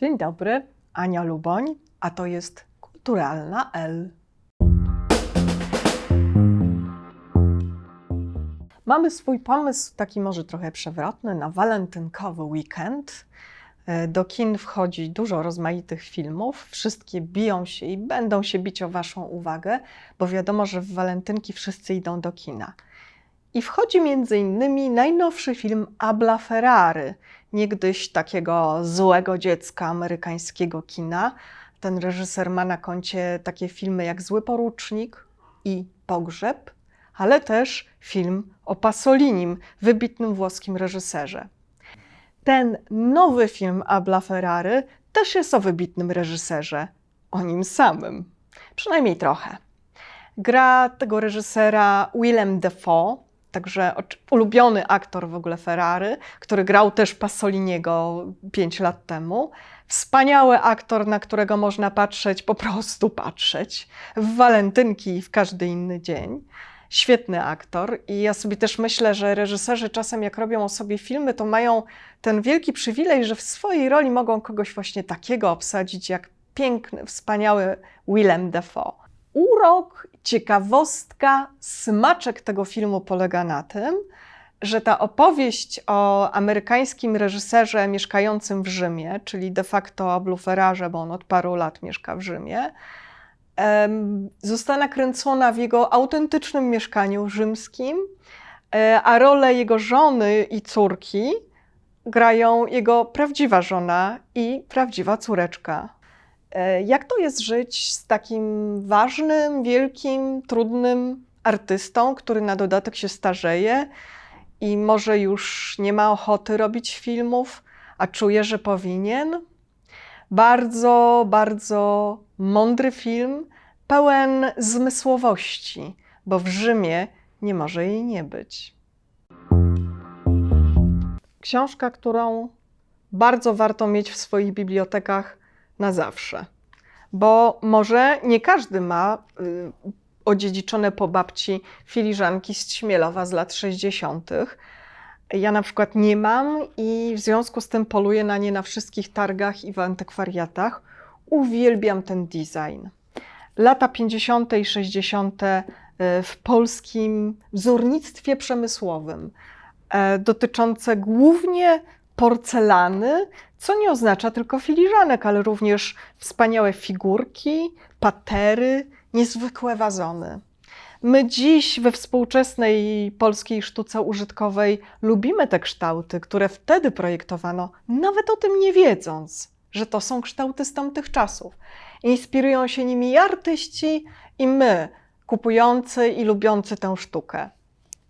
Dzień dobry, Ania Luboń, a to jest Kulturalna L. Mamy swój pomysł, taki może trochę przewrotny, na walentynkowy weekend. E, Do kin wchodzi dużo rozmaitych filmów. Wszystkie biją się i będą się bić o Waszą uwagę, bo wiadomo, że w walentynki wszyscy idą do kina. I wchodzi innymi najnowszy film Abla Ferrary, niegdyś takiego złego dziecka amerykańskiego kina. Ten reżyser ma na koncie takie filmy jak Zły Porucznik i Pogrzeb, ale też film o Pasolinim, wybitnym włoskim reżyserze. Ten nowy film Abla Ferrary też jest o wybitnym reżyserze, o nim samym, przynajmniej trochę. Gra tego reżysera Willem Dafoe, także ulubiony aktor w ogóle Ferrary, który grał też Pasoliniego 5 lat temu. Wspaniały aktor, na którego można patrzeć, po prostu patrzeć, w walentynki i w każdy inny dzień. Świetny aktor i ja sobie też myślę, że reżyserzy czasem jak robią o sobie filmy, to mają ten wielki przywilej, że w swojej roli mogą kogoś właśnie takiego obsadzić jak piękny, wspaniały Willem Dafoe. Urok, ciekawostka, smaczek tego filmu polega na tym, że ta opowieść o amerykańskim reżyserze mieszkającym w Rzymie, czyli de facto o Bluferarze, bo on od paru lat mieszka w Rzymie, została nakręcona w jego autentycznym mieszkaniu rzymskim, e, a rolę jego żony i córki grają jego prawdziwa żona i prawdziwa córeczka. E, Jak to jest żyć z takim ważnym, wielkim, trudnym artystą, który na dodatek się starzeje i może już nie ma ochoty robić filmów, a czuje, że powinien? Bardzo, bardzo mądry film, pełen zmysłowości, bo w Rzymie nie może jej nie być. Książka, którą bardzo warto mieć w swoich bibliotekach na zawsze. Bo może nie każdy ma y, odziedziczone po babci filiżanki z Śmielowa z lat 60. Ja na przykład nie mam i w związku z tym poluję na nie na wszystkich targach i w antykwariatach. Uwielbiam ten design. Lata 50. i 60. w polskim wzornictwie przemysłowym, e, dotyczące głównie porcelany, co nie oznacza tylko filiżanek, ale również wspaniałe figurki, patery, niezwykłe wazony. My dziś we współczesnej polskiej sztuce użytkowej lubimy te kształty, które wtedy projektowano, nawet o tym nie wiedząc, że to są kształty z tamtych czasów. Inspirują się nimi i artyści, i my, kupujący i lubiący tę sztukę.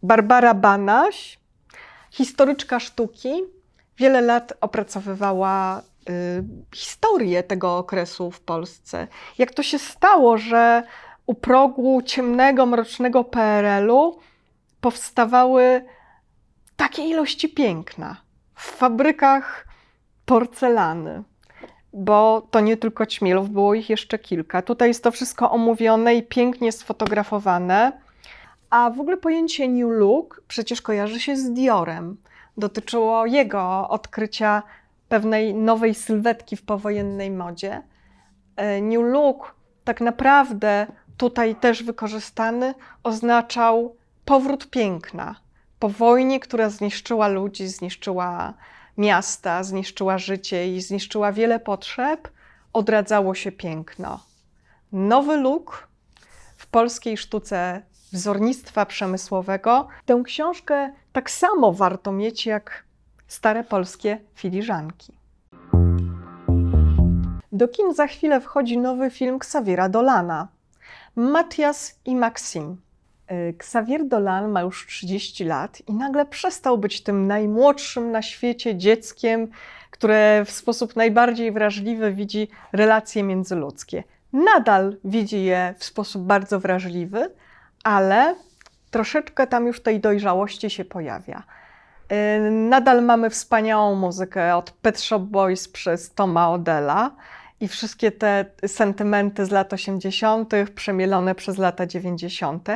Barbara Banaś, historyczka sztuki, wiele lat opracowywała y, historię tego okresu w Polsce. Jak to się stało, że u progu ciemnego, mrocznego PRL-u powstawały takie ilości piękna w fabrykach porcelany. Bo to nie tylko Ćmielów, było ich jeszcze kilka. Tutaj jest to wszystko omówione i pięknie sfotografowane. A w ogóle pojęcie New Look przecież kojarzy się z Diorem. Dotyczyło jego odkrycia pewnej nowej sylwetki w powojennej modzie. E, New Look tak naprawdę tutaj też wykorzystany oznaczał powrót piękna. Po wojnie, która zniszczyła ludzi, zniszczyła miasta, zniszczyła życie i zniszczyła wiele potrzeb, odradzało się piękno. Nowy look w polskiej sztuce wzornictwa przemysłowego. Tę książkę tak samo warto mieć jak stare polskie filiżanki. Do kin za chwilę wchodzi nowy film Xaviera Dolana. Matias i Maxim. Y, Xavier Dolan ma już 30 lat i nagle przestał być tym najmłodszym na świecie dzieckiem, które w sposób najbardziej wrażliwy widzi relacje międzyludzkie. Nadal widzi je w sposób bardzo wrażliwy, ale troszeczkę tam już tej dojrzałości się pojawia. Y, Nadal mamy wspaniałą muzykę od Pet Shop Boys przez Toma Odella i wszystkie te sentymenty z lat 80., przemielone przez lata 90.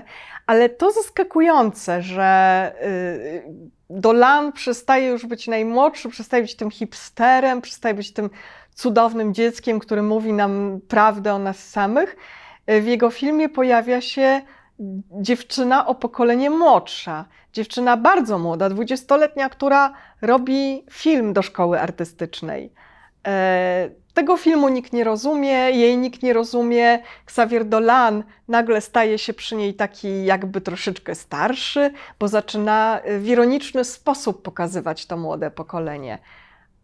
Ale to zaskakujące, że y, Dolan przestaje już być najmłodszy, przestaje być tym hipsterem, przestaje być tym cudownym dzieckiem, który mówi nam prawdę o nas samych. W jego filmie pojawia się dziewczyna o pokolenie młodsza, dziewczyna bardzo młoda, dwudziestoletnia, która robi film do szkoły artystycznej. E, tego filmu nikt nie rozumie, jej nikt nie rozumie. Xavier Dolan nagle staje się przy niej taki jakby troszeczkę starszy, bo zaczyna w ironiczny sposób pokazywać to młode pokolenie.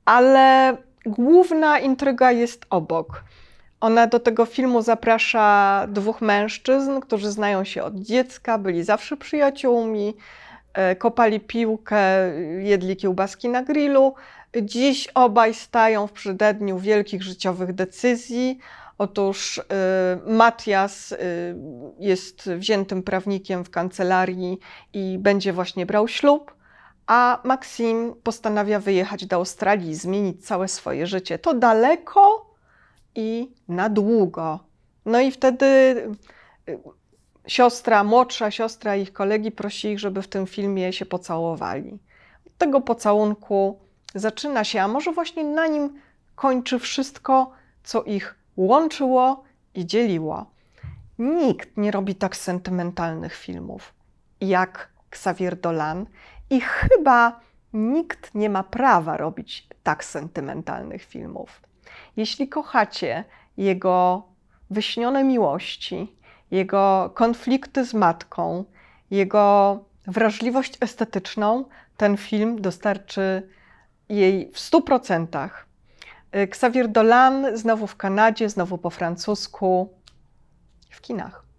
Ale główna intryga jest obok. Ona do tego filmu zaprasza dwóch mężczyzn, którzy znają się od dziecka, byli zawsze przyjaciółmi, e, kopali piłkę, jedli kiełbaski na grillu. Dziś obaj stają w przededniu wielkich życiowych decyzji. Otóż y, Matias y, jest wziętym prawnikiem w kancelarii i będzie właśnie brał ślub, a Maxim postanawia wyjechać do Australii zmienić całe swoje życie. To daleko i na długo. No i wtedy y, siostra, młodsza siostra ich kolegi prosi ich, żeby w tym filmie się pocałowali. Od tego pocałunku zaczyna się, a może właśnie na nim kończy wszystko, co ich łączyło i dzieliło. Nikt nie robi tak sentymentalnych filmów jak Xavier Dolan i chyba nikt nie ma prawa robić tak sentymentalnych filmów. Jeśli kochacie jego wyśnione miłości, jego konflikty z matką, jego wrażliwość estetyczną, ten film dostarczy jej w 100%. Xavier Dolan znowu w Kanadzie, znowu po francusku, w kinach.